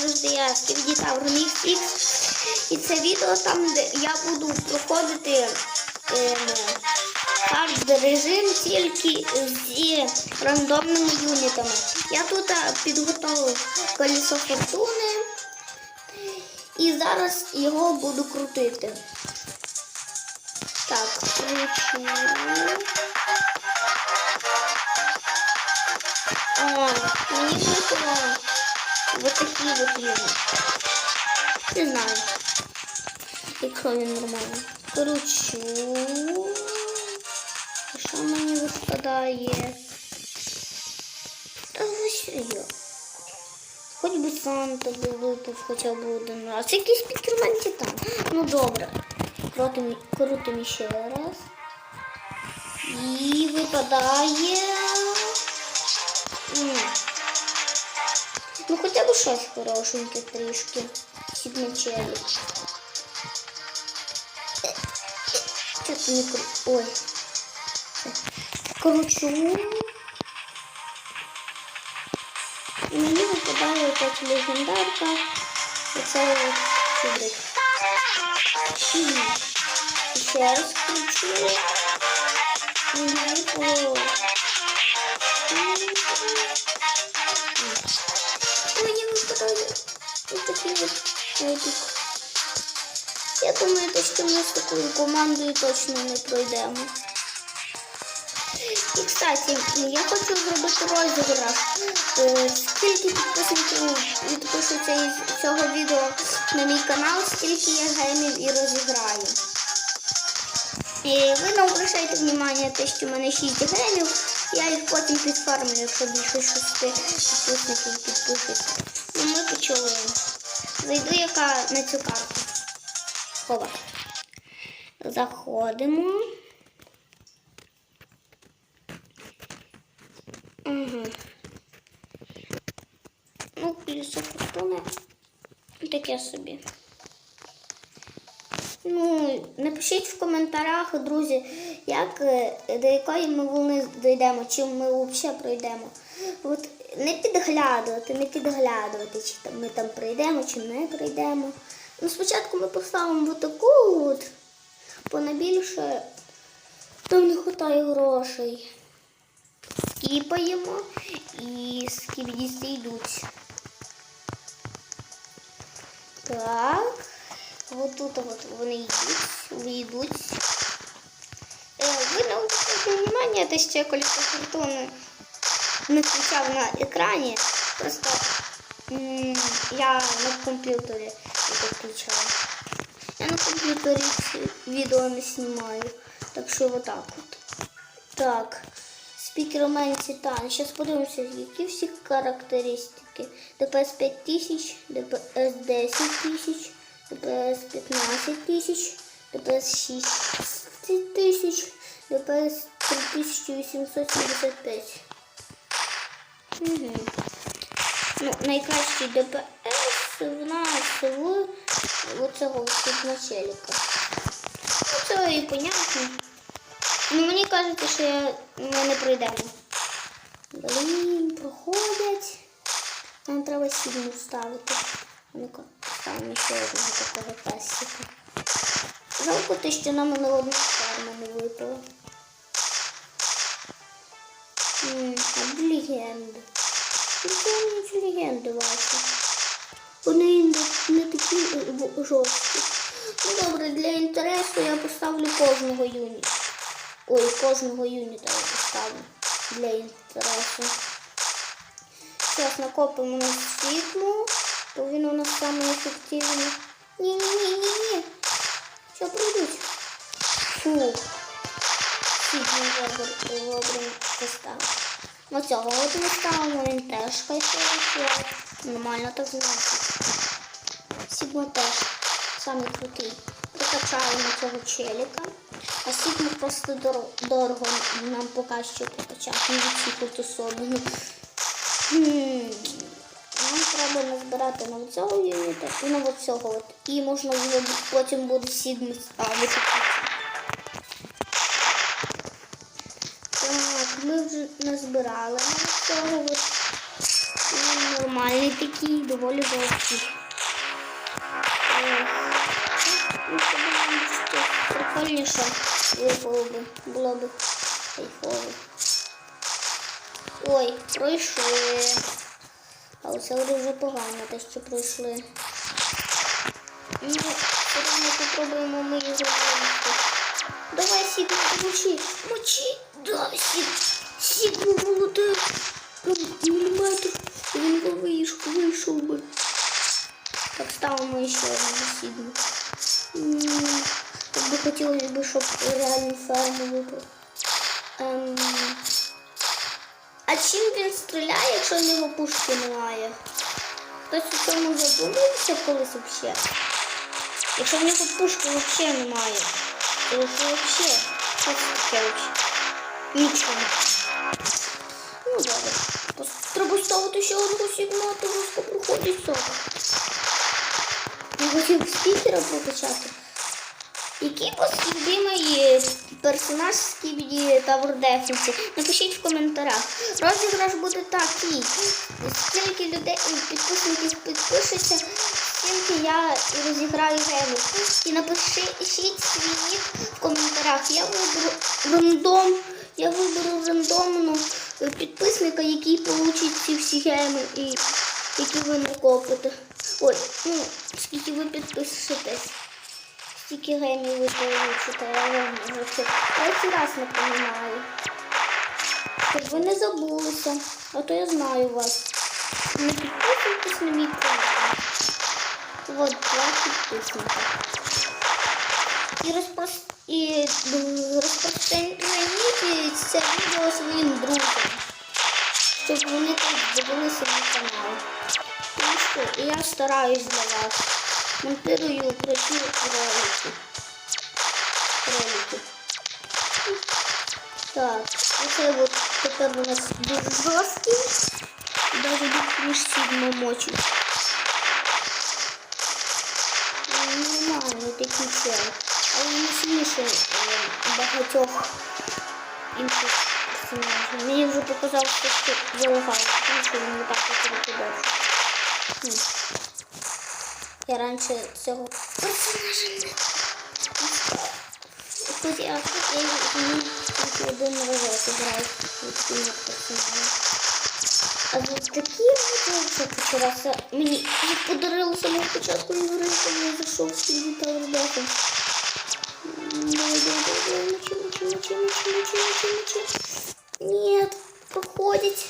завжди я Сківді Тавр Мікс І це відео там, де я буду проходити хард режим тільки з рандомними юнітами. Я тут е, підготував колесо фортуни і зараз його буду крутити. Так, кручу. Вот такі вот юни. Не знаю, якщо він нормальний. Кручу. Що мені випадає? Та ось йо. Хоч би Санта би випав хоча б один раз. Якийсь підкермен титан. Ну добре. Крутим, крутим ще раз. І випадає. М. Ну хоча б щось хорошеньке трішки. Сігначелі. Що це не кру... Ой. Кручу. І мені випадає якась легендарка. Оце от чудик. І ще раз кручу. Мені випало. Мені випадає ось такий от епік. Я думаю, що ми з такою командою точно не пройдемо. І, кстати, я хочу зробити розіграш. Е, Скільки підписників відпишуться із цього відео на мій канал, стільки я геймів і розіграю. І ви не обращайте внимання те, що в мене 6 гемів, я їх потім підфармлю, якщо більше 6 підписників підпишеться. Ну ми почали. Зайду яка на цю карту. Хова. Заходимо. Угу. Ну, колесо фортуни. Таке собі. Ну, напишіть в коментарях, друзі, як е, до якої ми волни дійдемо, чи ми взагалі пройдемо. От не підглядувати, не підглядувати, чи ми там пройдемо, чи не пройдемо. Ну, спочатку ми поставимо отаку от, бо найбільше нам не вистачає грошей. Скіпаємо і скібдісти йдуть. Так. Вот тут вот вони йдуть, йдуть. Е, ви не обратите внимание, те, що я колесо фортуни не включав на екрані. Просто я на комп'ютері це включала. Я на комп'ютері відео не знімаю. Так що отак от. Так. Спікермен Титан. Зараз подивимося, які всі характеристики. ДПС 5000, ДПС 10 тисяч. ДПС 15 тисяч, ДПС 6 тисяч, ДПС 3875. Угу. Ну, найкращий ДПС в нас в оцього підначаліка. Ну, це і понятно. Ну, мені кажеться, що я, ми не пройдемо. Блін, проходять. Нам треба сильно ставити. Ну-ка, ставимо ще одного такого пасіка. Жалко те, що нам на одну фарму не випало. М, А легенди. Які легенди ваші? Вони не, не такі е, жорсткі. Ну добре, для інтересу я поставлю кожного юніта. Ой, кожного юніта я поставлю для інтересу. Зараз накопимо на світло, то він у нас саме ефективний. Ні-ні-ні-ні-ні. Що прийдуть? Фу. Світло вибрано поставив. Ну цього от ми ставимо, він теж все Нормально так значить. Сігма теж самий крутий. Прокачаємо цього челіка. А Сігма просто дор- дорого нам поки що прокачати. Від всіх особливо. Треба назбирати на цього юніта і на цього. От. І можна вже потім буде Сігму ставити. Так, ми вже назбирали на цього. От. Нормальний такі доволі. Е, ну, було б Прикольніше було б кайфово. Ой, пройшли. Але це дуже погано, те, що пройшли. Ну, сьогодні попробуємо ми його вивести. Давай сігну, мочи, мочи, да, сіг, сігну молоде. Там міліметр, він би вийшов, вийшов би. Так, ставимо ще одну сігну. М, Так би хотілося б, щоб реально ферму випав. Ем... А чим він стріляє, якщо в нього пушки немає? Хтось у цьому задумався колись взагалі? Якщо в нього пушки взагалі немає, то це взагалі що це таке? Нічого. Ну добре. Треба ставити ще одну сігму, то руско проходить сок. Я хотів спікера прокачати. Який у вас любимий персонаж з Скібіді Tower Defense? Напишіть в коментарях. Розіграш буде такий. Скільки людей підписників підпишеться, стільки я розіграю гемів. І напишіть свій нік в коментарях. Я виберу рандом. Я виберу рандомну е, підписника, який получить ці всі геми, і які ви накопите. Ой, ну, скільки ви підпишетесь. Стільки гемів ви получите, я вам вже це третій раз напоминаю. Щоб ви не забулися, а то я знаю вас. Не підписуйтесь на мій канал. От два підписника. І, розпространіть це відео своїм друзям, щоб вони теж дивилися на канал. Ну що, я стараюсь для вас. Монтирую круті ролики. Ролики. Так, оце от тепер у нас дуже жорсткий. Даже більше ніж сильно мочу. Нормальний такий чел. Але не сильніше е, багатьох інших персонажів. Мені вже показав, що залагає, тому що він не так викидав. Я раніше цього персонажа не Тут я один разок граю з. А вот такі відео почалося. Мені їх подарили самого початку ігри, коли я зайшов з цим вітаю ребятам. Нет, проходить.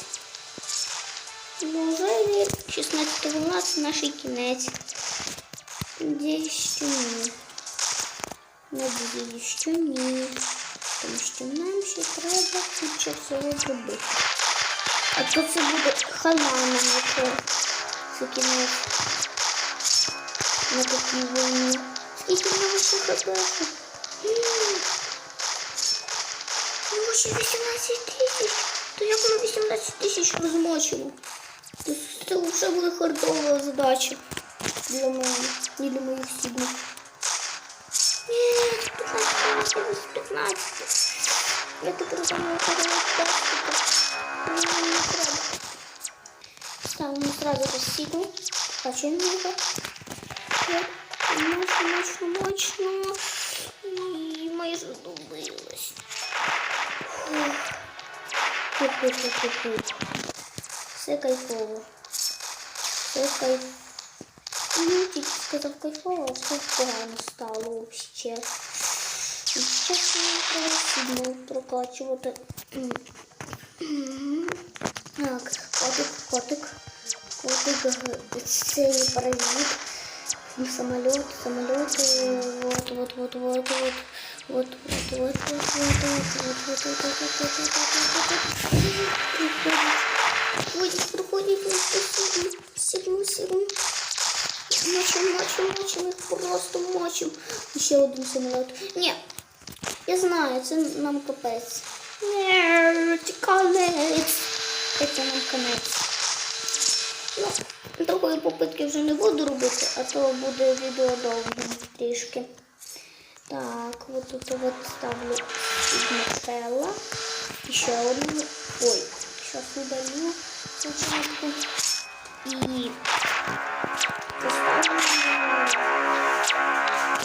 Ну, вже 16-12 нашій кінець. Здесь еще нет. Надеюсь, еще нет. Потому что нам ще треба куча всього зробити. А то це буде хана нам якщо закинуть на такі війни. Скільки нам ще хабати? Ну, ще 18 тисяч. То я було 18 тисяч розмочила. Це вже була задача. для моих, не для моих сильных. Нет, 15, 15. Я так разумею, когда я не сразу. Ставим сразу же сигну. А Очень много. Вот. Мощно, мощно, мощно. И моя задумалась. Все кайфово. Все кайфово. Ну, тільки сказав кайфово, а все погано стало взагалі. Зараз мені треба сигнал прокачувати. Так, котик, котик. Котик, цей паразит. Самолет, самолет, вот, вот, вот, вот, вот. Вот, вот, вот, вот, вот, вот, вот, вот, вот, Мочим, мочим, їх просто мочим. Ще один самоліт. Ні, я знаю, це нам капець. Ні, конець. Це нам конець. Ну, такої попитки вже не буду робити, а то буде відео довгим трішки. Так, вот тут вот ставлю Нутелла. Еще одну. Ой, сейчас удалю. Сначала.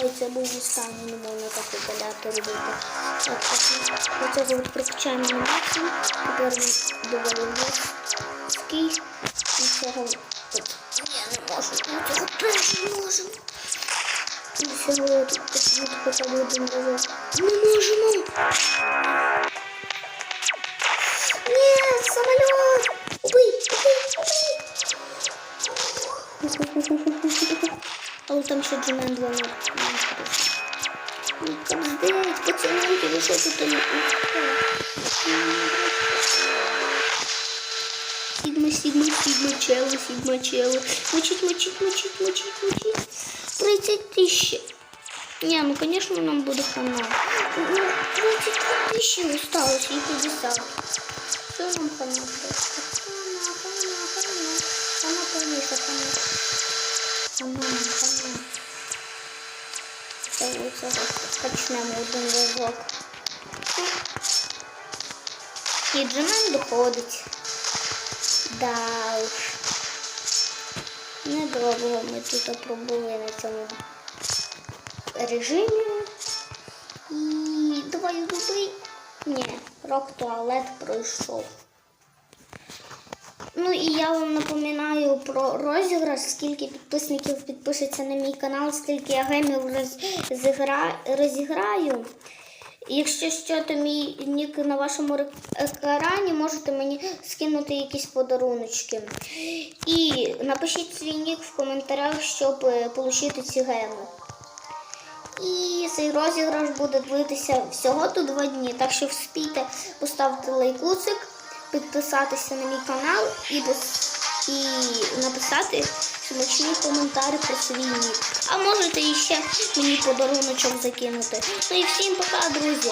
Ой, це був останній, не можна так видаляти робити. Оце от максимум. Тепер ми додаємо ский. І цього тут. Я не можу, я цього теж не можемо. І всього тут тут хоча б один разок. Не можемо. Ні, самоліт! Убий, убий, убий! Але там ще Джимен 2 Ну, там здесь, пацаны, ви що тут не Сігма, сігма, сігма, чело, сігма, чело. Мочить, мочить, мочить, мочить, мочить. 30 тисяч. Не, ну, конечно, нам буде хана. Ну, 33 тисячі осталось, і 50. Що нам хана просто? Хана, хана, хана. Хана повніше, хана. Хана, хана. Оце почнемо один разок. І Джемен доходить. Да уж. Недовго ми тут пробули на цьому режимі. І давай убий. Ні, рок туалет пройшов. Ну і я вам напоминаю про розіграш, скільки підписників підпишеться на мій канал, скільки я гемів розігра... розіграю. Якщо що, то мій нік на вашому екрані можете мені скинути якісь подаруночки. І напишіть свій нік в коментарях, щоб е, отримати ці геми. І цей розіграш буде длитися всього тут два дні. Так що вспійте поставити лайкусик, підписатися на мій канал і, і написати смачні коментарі про свій нік. А можете іще мені подаруночок закинути. Ну і всім пока, друзі!